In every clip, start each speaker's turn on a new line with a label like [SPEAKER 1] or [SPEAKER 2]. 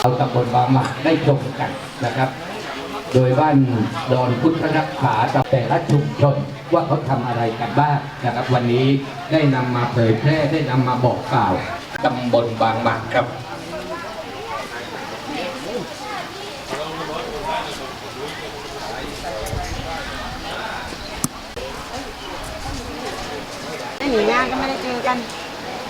[SPEAKER 1] เราตำบลบางหมากได้ชมกันนะครับ โดยบ้านดอนพุทธรักษาแต่ละชุมชนว่าเขาทำอะไรกันบ้างนะครับ วันนี้ได้นำมาเผยแพร่ได้นำมาบอกกล่าวตำบลบางหมากครับ
[SPEAKER 2] ไม่หนีงานก็ไม่ได้เจอกัน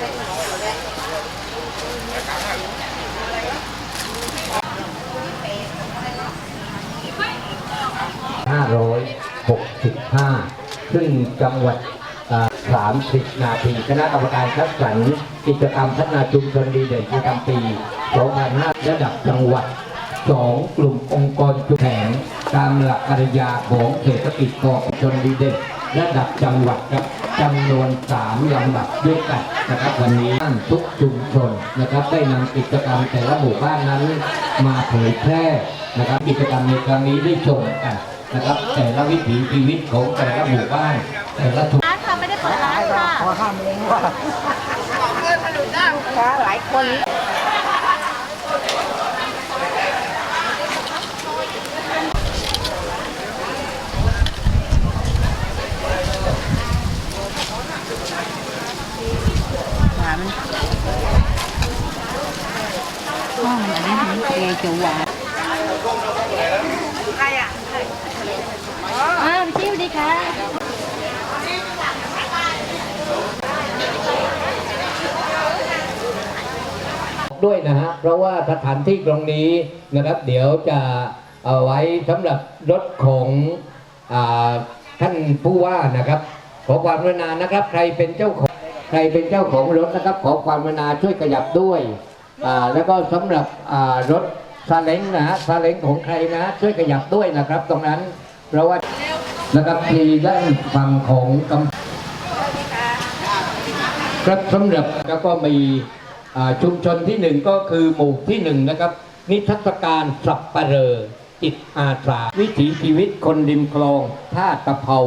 [SPEAKER 1] 565ซึ่งจังหวัดอ่า30นาทีคณะกรรมการคัดสรรกิจกรรมพัฒนาชุมชนดีเด่นประจำปี2005ระดับจังหวัด2กลุ่มองค์กรจุแผงตามหลักปริญาของเศรษฐกิจกองชนดีเด่นระดับจังหวัดครับ จำนวน3ลำดับด้วยกันนะครับวันนี้ท่านทุกชุมชนนะครับได้นำกิจกรรมแต่ละหมู่บ้านนั้น มาเผยแพร่นะครับกิจกรรมในครั้งนี้ได้ชมกันนะครับ แต่ละวิถีชีวิตของแต่ละหมู่บ้านแต่ละชุม
[SPEAKER 2] ร้านค่ะไม่ได้เปิดร้านค่ะขอห้ามเองว่าของเงินผลิตได้ลูกค้าหลายคน หวานห้องอันนี้มันเกยจะหวานใครอะอ้าวพี่สวัสดีค่ะ
[SPEAKER 1] ด้วยนะฮะ เพราะว่าสถานที่ตรงนี้นะครับ เดี๋ยวจะเอาไว้สำหรับรถของอาท่านผู้ว่านะครับ ขอความกรุณานะครับ ใครเป็นเจ้าของ ใครเป็นเจ้าของรถนะครับขอความกรุณาช่วยขยับด้วยแล้วก็สำหรับรถซาเล้งนะฮะซาเล้งของใครนะช่วยขยับด้วยนะครับ ตรงนั้นเพราะว่านะครับที่ด้านฝั่งของกำครับสำหรับแล้วก็มีชุมชนที่หนึ่งก็คือหมู่ที่หนึ่งนะครับ นิทรรศการสับปะเรอจิตอาสาวิถีชีวิตคนริมคลองท่าตะเภา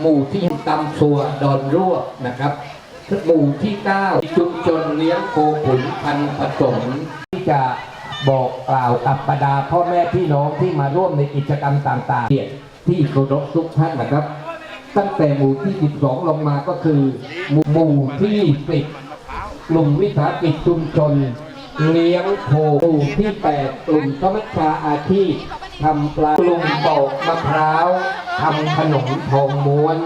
[SPEAKER 1] หมู่ที่ตำสัวดอนรั่วนะครับ หมู่ที่เก้าชุมชนเลี้ยงโคขุนพันผสมที่จะบอกกล่าวกับประดาพ่อแม่พี่น้องที่มาร่วมในกิจกรรมต่างๆเกียรติที่เคารพทุกท่านนะครับ ตั้งแต่หมู่ที่ 12 ลงมาก็คือ หมู่หมู่ที่ 10กลุ่มวิสาหกิจชุมชน เลี้ยงโคหมู่ที่ 8 กลุ่มสมัชชาอาชีพทำปลากลุ่มปอกมะพร้าวทำขนมทองม้วน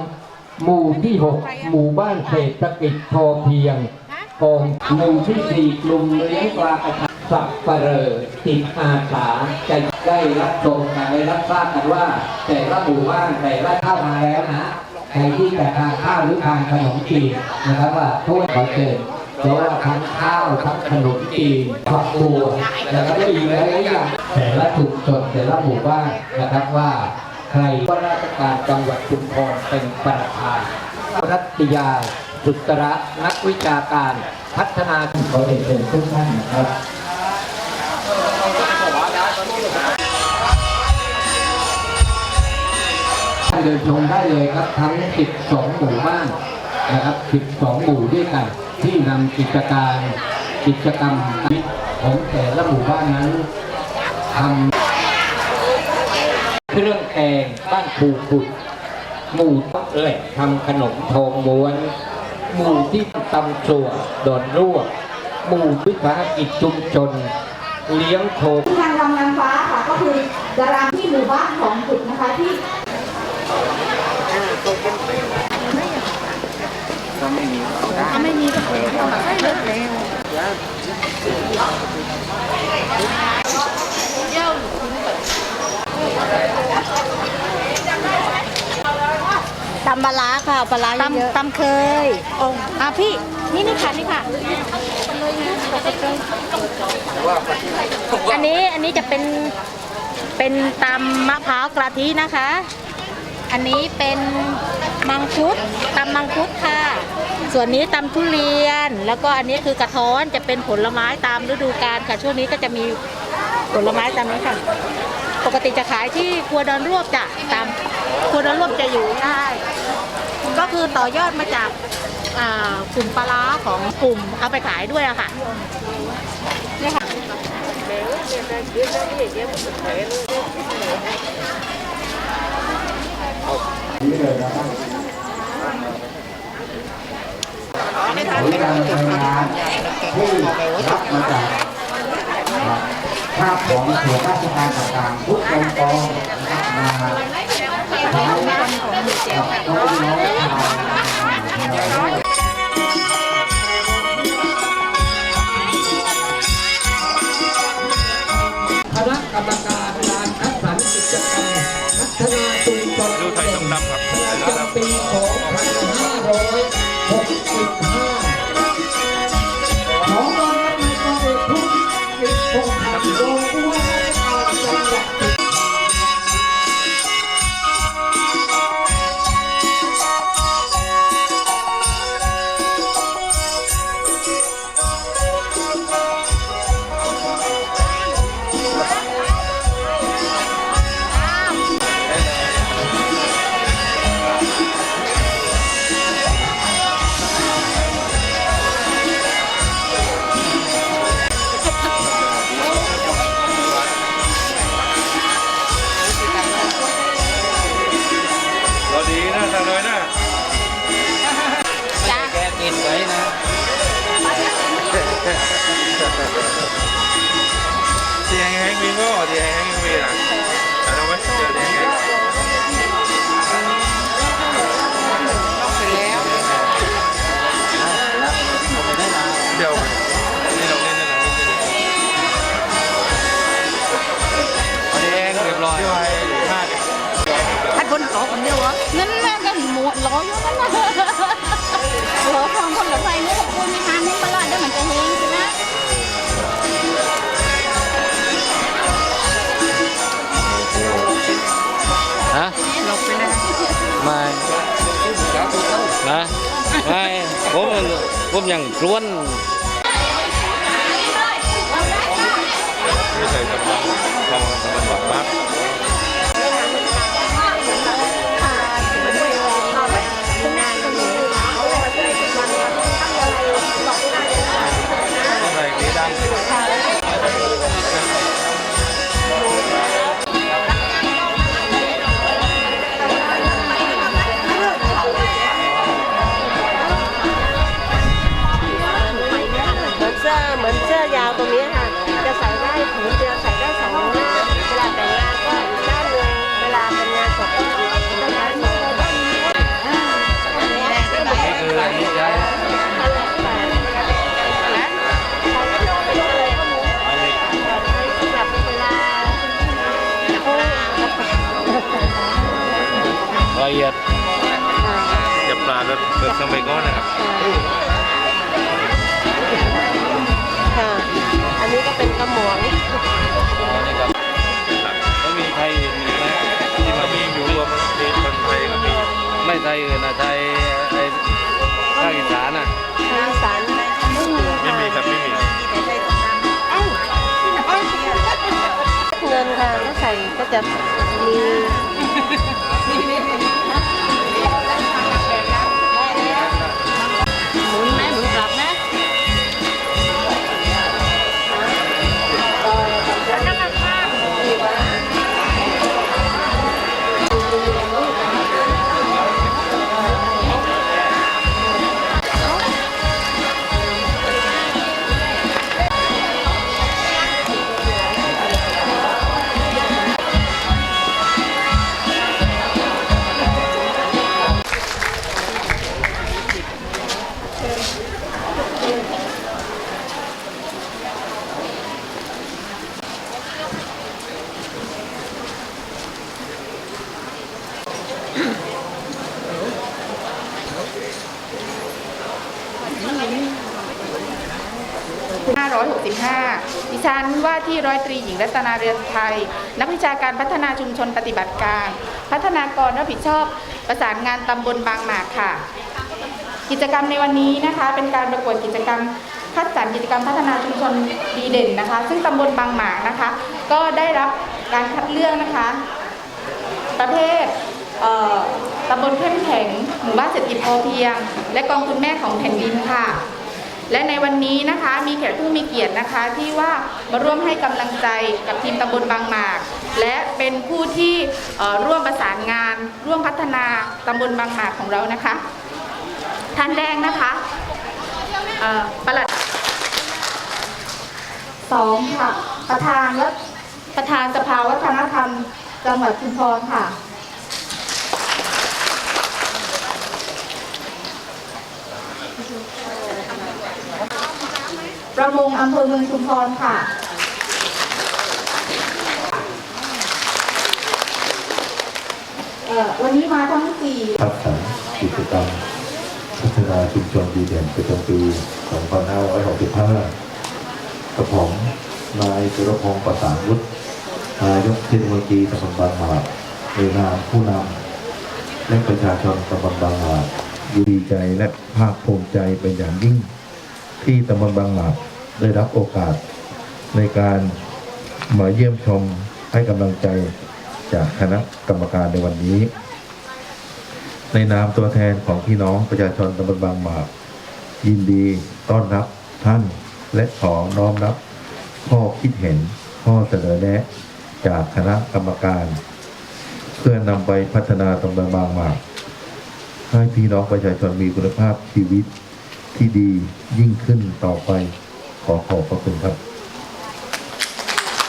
[SPEAKER 1] หมู่ที่ 6 หมู่บ้านเศรษฐกิจพอเพียงกองหมู่ที่ 4 กลุ่มเลี้ยงปลากระชังสับปะเหรอจิตอาสาจะได้รับชมกันได้รับทราบกันว่า แต่ละหมู่บ้านแต่ละเข้ามาแล้วนะใครที่จะทานข้าวหรือทานขนมจีนนะครับว่าถ้วยขอเชิญเพราะว่าทั้งข้าวทั้งขนมจีนผักบัวแล้วก็อีกหลายอย่างแต่ละชุมชนแต่ละหมู่บ้านนะครับว่า ใครว่าราชการจังหวัดชุมพรเป็นประธาน รัตยาสุตระนักวิชาการพัฒนาขอเรียนเชิญทุกท่านนะครับเดินชมได้เลยครับทั้ง 12 หมู่บ้านนะครับ 12 หมู่ด้วยกัน ที่นำกิจการกิจกรรมของแต่ละหมู่บ้านนั้นทำ เครื่องแกงบ้านผูขุดหมู่ต้องเอ่ยทำขนมทองม้วน หมู่ที่ตำสัวดอนรั่วหมู่วิสาหกิจชุมชน เลี้ยงโค
[SPEAKER 3] ที่ทางรำนางฟ้าค่ะก็คือดารางที่หมู่บ้านของจุดนะคะที่
[SPEAKER 2] ถ้าไม่มีก็เอามาให้เลิกแล้ว
[SPEAKER 4] ตำปลาร้าค่ะปลาร้าเยอะ
[SPEAKER 2] ตำตำเคย
[SPEAKER 4] ๆองอะพี่ นี่นี่ค่ะนี่ค่ะ อันนี้อันนี้จะเป็นเป็นตำมะพร้าวกะทินะคะ อันนี้เป็นมังคุดตำมังคุดค่ะ ส่วนนี้ตำทุเรียน แล้วก็อันนี้คือกระท้อนจะเป็นผลไม้ตามฤดูกาลค่ะ ช่วงนี้ก็จะมีผลไม้ตามนี้ค่ะ ปกติจะขายที่ครัวดอนรวบจ้ะตามครัวดอนรวบจะอยู่ใช่ก็คือต่อยอดมาจากอ่ากลุ่มปลาร้าของกลุ่มเอาไปขายด้วยอะค่ะเนี่ยค่ะ
[SPEAKER 5] ผลการทำงานที่รับมาจาก ภาพของส่วนราชการต่างๆทุกองค์กรนะครับมาใช้กับน้องๆชาว
[SPEAKER 1] เสี
[SPEAKER 6] ยงแห้งมีก็เสียงแห้งมีนะเอาไว้เดี๋ยวเดี๋ยวเดี๋ยวนี่เราเล่นนะอันนี้เองเรียบร้อยที่ไว้ห้า
[SPEAKER 4] ให้คนขอคนเดียวเหรอนั่นแหละกันหมดร้อยอยู่ ฮะเหรอทองคนละไฟนี่กับมานนี่มาลยได้เหมือนจะเฮงใช่ไหม
[SPEAKER 7] ฮะไม่นะไม่ผมผมยังกล้วน
[SPEAKER 6] ไม่ใช่
[SPEAKER 4] ครับ ละ
[SPEAKER 7] เอียด
[SPEAKER 6] จับปลาแล้วเกิดสมัยก่อนนะครับ
[SPEAKER 4] ค่ะ อันนี้ก็เป็นกระหมวง
[SPEAKER 7] อันนี้ครับไม่มีไทยอื่นมีไหมที่
[SPEAKER 6] ก็
[SPEAKER 7] มา
[SPEAKER 6] มีอยู่รวมมีคนไทยก็มี
[SPEAKER 7] ไม่ไทยอื่นนะไทยไอ้ภาคอีสานน่ะ
[SPEAKER 4] ทางอีสานไม่มี
[SPEAKER 6] ไม่มีครับไม่มี
[SPEAKER 4] เงินค่ะก็ใส่ก็จะมี ห
[SPEAKER 8] ที่ร้อยตรีหญิงรัตนาเรือนไทย นักวิชาการพัฒนาชุมชนปฏิบัติการ พัฒนากรรับผิดชอบประสานงานตำบลบางหมากค่ะ กิจกรรมในวันนี้นะคะเป็นการประกวดกิจกรรมคัดสรรกิจกรรมพัฒนาชุมชนดีเด่นนะคะ ซึ่งตำบลบางหมากนะคะ ก็ได้รับการคัดเลือกนะคะ ประเภทเตำบลเข้มแข็ง หมู่บ้านเศรษฐกิจพอเพียง และกองทุนแม่ของแผ่นดินค่ะ และในวันนี้นะคะมีแขกผู้มีเกียรตินะคะที่ว่ามาร่วมให้กำลังใจกับทีมตำบลบางหมาก และเป็นผู้ที่ร่วมประสานงาน ร่วมพัฒนาตำบลบางหมากของเรานะคะ ท่านแรกนะคะเอ่อปลัด
[SPEAKER 3] สองค่ะ ประธานและ
[SPEAKER 8] ประธานสภาวัฒนธรรม
[SPEAKER 3] จังหวัดชุมพรค่ะ ประมงอำเภอเมืองชุมพรค่ะเอ่อวันนี้มาทั้งสี่
[SPEAKER 9] คัดสรรกิจกรรมพัฒนาชุมชนดีเด่นประจำปี2565กับผมนายสุรพงศ์ประสานวุฒินายกเทคโนโลยีตำบลบางหมากในนามผู้นำและประชาชนตำบลบางหมากยินดีใจและภาคภูมิใจเป็นอย่างยิ่ง ที่ตำบลบางหมากได้รับโอกาสในการมาเยี่ยมชมให้กำลังใจจากคณะกรรมการในวันนี้ ในนามตัวแทนของพี่น้องประชาชนตำบลบางหมากยินดีต้อนรับท่านและขอน้อมรับข้อคิดเห็นข้อเสนอแนะ จากคณะกรรมการ เพื่อนำไปพัฒนาตำบลบางหมากให้พี่น้องประชาชนมีคุณภาพชีวิต ที่ดียิ่งขึ้นต่อไป ขอขอบพระคุณครับ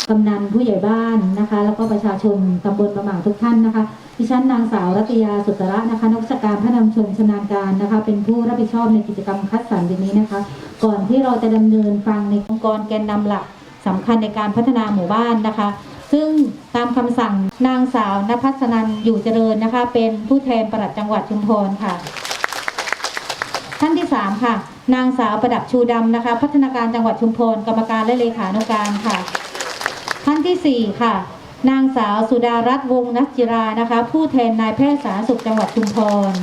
[SPEAKER 10] กำนันผู้ใหญ่บ้านนะคะ แล้วก็ประชาชนตำบลประหม่าทุกท่านนะคะดิฉันนางสาวรัตยาสุตระนะคะนักวิชาการพัฒนำชนชนาญการนะคะ เป็นผู้รับผิดชอบในกิจกรรมคัดสรรวันนี้นะคะ ก่อนที่เราจะดำเนินฟังในองค์กรแกนนำหลักสำคัญในการพัฒนาหมู่บ้านนะคะ ซึ่งตามคำสั่งนางสาวนภัสนันอยู่เจริญนะคะ เป็นผู้แทนปลัดจังหวัดชุมพรค่ะ ท่านที่ 3 ค่ะ นางสาวประดับชูดำนะคะ พัฒนาการจังหวัดชุมพรกรรมการและเลขานุการค่ะ ท่านทีสี่ 4 ค่ะ นางสาวสุดารัตน์วงนัจิรานะคะ ผู้แทนนายแพทย์สาธารณสุขจังหวัดชุมพร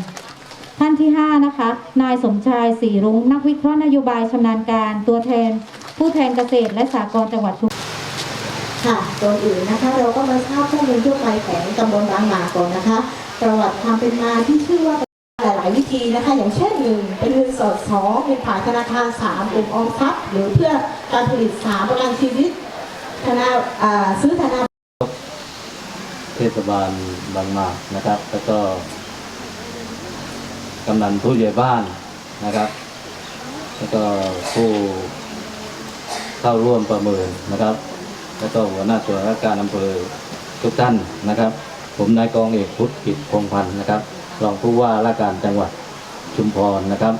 [SPEAKER 10] ท่านที่ 5 นะคะ นายสมชายสีรุ้งนักวิเคราะห์นโยบายชำนาญการ ตัวแทน ผู้แทนเกษตรและสหกรณ์จังหวัดชุมพร
[SPEAKER 3] ค่ะก่อนอื่นนะคะ เราก็มาทราบข้อมูลทั่วไปของตำบลบางหมากก่อนนะคะ ประวัติความเป็นมาที่ชื่อว่า วิธีนะคะ อย่างเช่นหนึ่งเป็นเงินสดสองเป็นผ่านธนาคารสามกลุ่มออมทรัพย์ หรือเพื่อการผลิตสามประกันชีวิตธนาซื้อธนา
[SPEAKER 7] เทศบาลบางมากนะครับ แล้วก็กำนันผู้ใหญ่บ้านนะครับ แล้วก็ผู้เข้าร่วมประเมินนะครับ แล้วก็หัวหน้าส่วนราชการอำเภอทุกท่านนะครับ ผมนายกองเอกพุทธกิจพงพันธ์นะครับ รองผู้ว่าราชการจังหวัดชุมพรนะครับ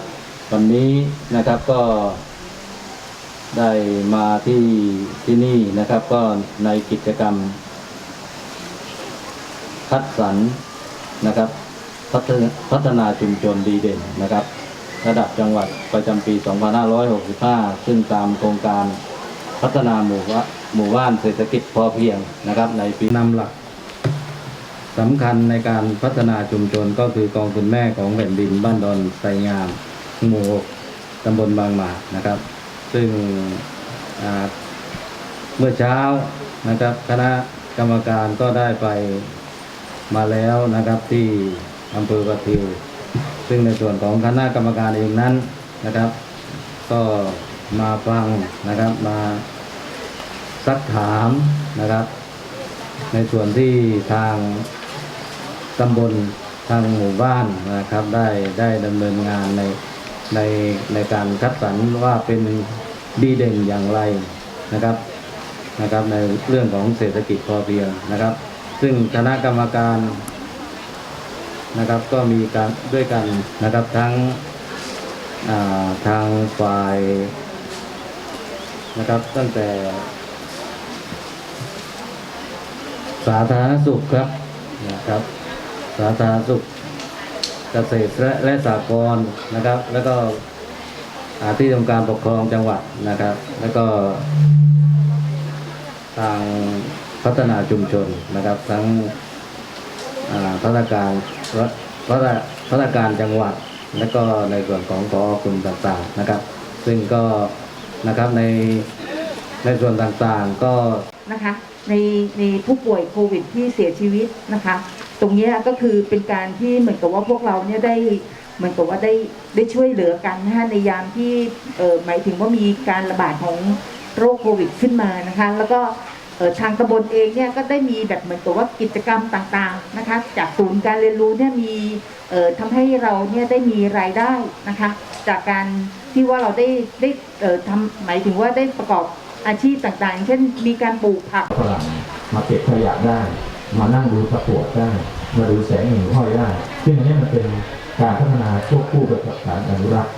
[SPEAKER 7] วันนี้นะครับก็ได้มาที่ที่นี่นะครับก็ในกิจกรรม คัดสรรนะครับพัฒพัฒนาชุมชนดีเด่นนะครับ ระดับจังหวัดประจำปี 2565 ซึ่งตามโครงการพัฒนาหมู่ว่าหมู่บ้านเศรษฐกิจพอเพียงนะครับ ในปีนำหลัก สำคัญในการพัฒนาชุมชนก็คือกองทุนแม่ของแผ่นดินบ้านดอนไทรงามหมู่ตำบลบางหมากนะครับ ซึ่งเมื่อเช้านะครับคณะกรรมการก็ได้ไปมาแล้วนะครับที่อำเภอประทิว ซึ่งในส่วนของคณะกรรมการเองนั้นนะครับ ก็มาฟังนะครับมาซักถามนะครับ ในส่วนที่ทางำบลทางหมู่บ้านนะครับได้ได้ดำเนินงานในในในการคัดสรรว่าเป็นดีเด่นอย่างไรนะครับนะครับในเรื่องของเศรษฐกิจพอเพียงนะครับ ซึ่งคณะกรรมการนะครับก็มีการด้วยกันนะครับทั้งาทางฝ่ายนะครับตั้งแต่ สาธารณสุขครับนะครับ สาธารณสุขเกษตรและและสหกรนะครับ แล้วก็อาที่ทำการปกครองจังหวัดนะครับ แล้วก็ทางพัฒนาชุมชนนะครับ ทั้งพัฒนาการพัฒนาพัฒนาการจังหวัด และก็ในส่วนของกอกลุ่มต่างๆนะครับ ซึ่งก็นะครับในในส่วนต่างๆก็
[SPEAKER 11] นะคะในในผู้ป่วยโควิดที่เสียชีวิตนะคะ ตรงนี้ก็คือเป็นการที่เหมือนกับว่าพวกเราเนี่ยได้เหมือนกับว่าได้ได้ช่วยเหลือกันนะคะในยามที่เหมายถึงว่ามีการระบาดของโรคโควิดขึ้นมานะคะแล้วก็ทางตำบลเองเนี่ยก็ได้มีแบบเหมือนกับว่ากิจกรรมต่างๆนะคะจากศูนย์การเรียนรู้เนี่ยมีเอ่อทำให้เราเนี่ยได้มีรายได้นะคะจากการที่ว่าเราได้ได้ทำหมายถึงว่าได้ประกอบอาชีพต่างๆ เช่นมีการปลูกผัก
[SPEAKER 12] ฝรั่งมาเก็บขยะได้ มานั่งดูตะกั่วได้ มาดูแสงหิ่งห้อยได้ ซึ่งอันนี้มันเป็นการพัฒนาควบคู่ไปกับการอนุรักษ์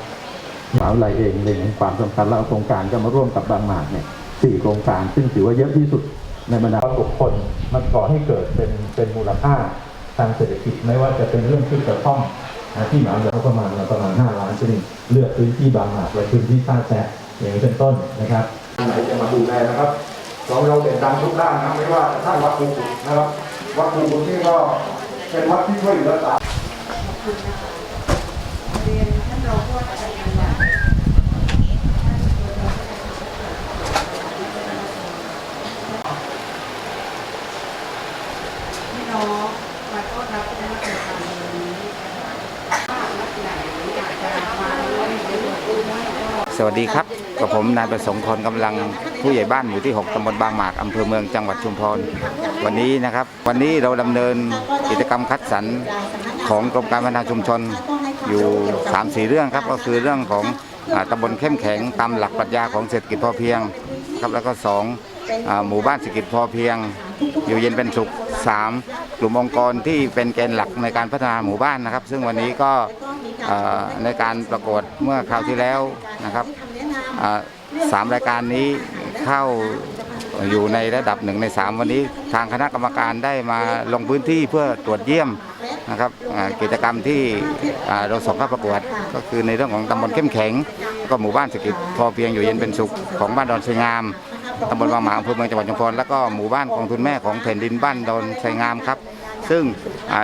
[SPEAKER 12] มหาวิทยาลัยเองเล็งเห็นความสำคัญและเอาโครงการก็มาร่วมกับบางหมากเนี่ยสี่โครงการซึ่งถือว่าเยอะที่สุดในบรรดาบุคคลมันก่อให้เกิดเป็นเป็นมูลค่าทางเศรษฐกิจไม่ว่าจะเป็นเรื่องที่กระท่อมนะที่หมหาวิทยาลัยประมาณประมาณ5ล้านชนิดเลือกพื้นที่บางหมากและพื้นที่ท่าแซะอย่างนี้เป็นต้นนะครับไหนจะมาดูแลนะครับเราเราเด่นดังทุกด้านนะไม่ว่าจะท่านวัดภูกุนะครับ วัดภูกุที่ก็เป็นวัดที่ช่วยเหลือสา
[SPEAKER 2] พี่น้องมาต้อนรับคณะกรรมการในวันนี้ว่าลักษณะไหนอยากจะมาร่วมในหลวงปู่น้อยก็
[SPEAKER 13] สวัสดีครับ กับผมนายประสงค์พรกำลังผู้ใหญ่บ้านหมู่ที่ 6ตำบลบางหมากอำเภอเมืองจังหวัดชุมพร วันนี้นะครับ วันนี้เราดำเนินกิจกรรมคัดสรรของกรมการพัฒนาชุมชนอยู่ 3 4 เรื่องครับ ก็คือเรื่องของอตำบลเข้มแข็งตามหลักปรัชญาของเศรษฐกิจพอเพียงครับแล้วก็สองหมู่บ้านเศรษฐกิจพอเพียง อยู่เย็นเป็นสุขสามกลุ่มองค์กรที่เป็นแกนหลักในการพัฒนาหมู่บ้านนะครับ ซึ่งวันนี้ก็ในการประกวดเมื่อคราวที่แล้วนะครับ สามรายการนี้เข้าอยู่ในระดับหนึ่งในสามวันนี้ ทางคณะกรรมการได้มาลงพื้นที่เพื่อตรวจเยี่ยมนะครับกิจกรรมที่เราส่งเข้าประกวด ก็คือในเรื่องของตำบลเข้มแข็ง ก็หมู่บ้านเศรษฐกิจพอเพียงอยู่เย็นเป็นสุขของบ้านดอนสวยงามตำบลบางหมาอำเภอเมืองจังหวัดชุมพรแล้วก็หมู่บ้านกองทุนแม่ของแผ่นดินบ้านดอนไสงามครับ ซึ่ง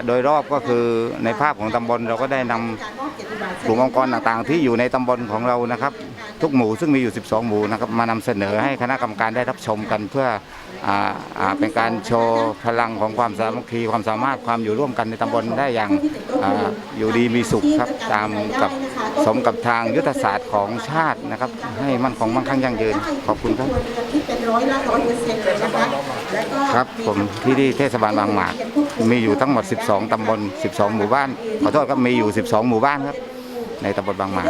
[SPEAKER 13] โดยรอบก็คือในภาพของตำบลเราก็ได้นำกลุ่มองค์กรต่างๆ ที่อยู่ในตำบลของเรานะครับ ทุกหมู่ซึ่งมีอยู่ 12 หมู่นะครับมานำเสนอให้คณะกรรมการได้รับชมกันเพื่ออาอาเป็นการโชว์พลังของความสามัคคีความสามารถความอยู่ร่วมกันในตำบลได้อย่างอาอยู่ดีมีสุขครับตามกับสมกับทางยุทธศาสตร์ของชาตินะครับ ให้มั่นคงมั่งคั่งยั่งยืนขอบคุณครับ
[SPEAKER 14] ค
[SPEAKER 13] รับผมที่ที่เทศบาลบางหมากมีอยู่ทั้งหมด 12 ตำบล 12 หมู่บ้านขอโทษครับมีอยู่ 12 หมู่บ้านครับในตำบลบางหมาก